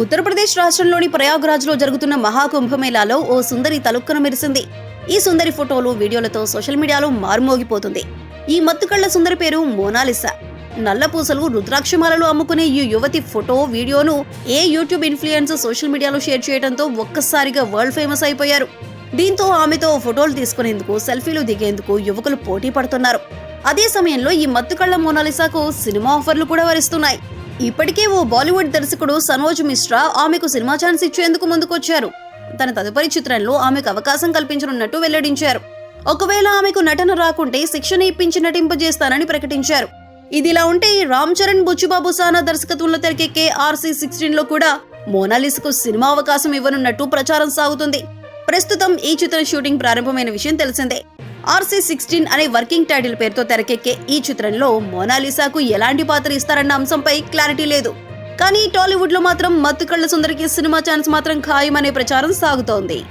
ఉత్తరప్రదేశ్ రాష్ట్రంలోని ప్రయాగ్రాజ్లో జరుగుతున్న మహాకుంభమేళాలో ఓ సుందరి తలుక్కన మెరిసింది. ఈ సుందరి ఫోటోలు వీడియోలతో సోషల్ మీడియాలో మారుమోగిపోతుంది. ఈ మత్తుకళ్ళ సుందరి పేరు మోనాలిసా. నల్లపూసలు రుద్రాక్షమాలలు అమ్ముకునే ఈ యువతి ఫోటో వీడియోను ఏ యూట్యూబ్ ఇన్ఫ్లుయెన్స్ సోషల్ మీడియాలో షేర్ చేయడంతో ఒక్కసారిగా వరల్డ్ ఫేమస్ అయిపోయారు. దీంతో ఆమెతో ఫోటోలు తీసుకునేందుకు సెల్ఫీలు దిగేందుకు యువకులు పోటీ పడుతున్నారు. అదే సమయంలో ఈ మత్తుకళ్ళ మోనాలిసాకు సినిమా ఆఫర్లు కూడా వరిస్తున్నాయి. ఇప్పటికే ఓ బాలీవుడ్ దర్శకుడు సనోజ్ మిశ్రా ఆమెకు సినిమా ఛాన్స్ ఇచ్చేందుకు ముందుకొచ్చారు. తన తదుపరి చిత్రంలో ఆమెకు అవకాశం కల్పించనున్నట్టు వెల్లడించారు. ఒకవేళ ఆమెకు నటన రాకుంటే శిక్షణ ఇప్పించి నటింపజేస్తానని ప్రకటించారు. ఇదిలా ఉంటే రామ్ చరణ్ బుచ్చుబాబు సానా దర్శకత్వంలో తెరకెక్కే ఆర్సీ సిక్స్టీన్లో కూడా మోనాలిస్కు సినిమా అవకాశం ఇవ్వనున్నట్టు ప్రచారం సాగుతుంది. ప్రస్తుతం ఈ చిత్రం షూటింగ్ ప్రారంభమైన విషయం తెలిసిందే. ఆర్సీ సిక్స్టీన్ అనే వర్కింగ్ టైటిల్ పేరుతో తెరకెక్కే ఈ చిత్రంలో మోనాలిసాకు ఎలాంటి పాత్ర ఇస్తారన్న అంశంపై క్లారిటీ లేదు. కానీ టాలీవుడ్లో మాత్రం మత్తు కళ్ళ సుందరికి సినిమా ఛాన్స్ మాత్రం ఖాయమనే ప్రచారం సాగుతోంది.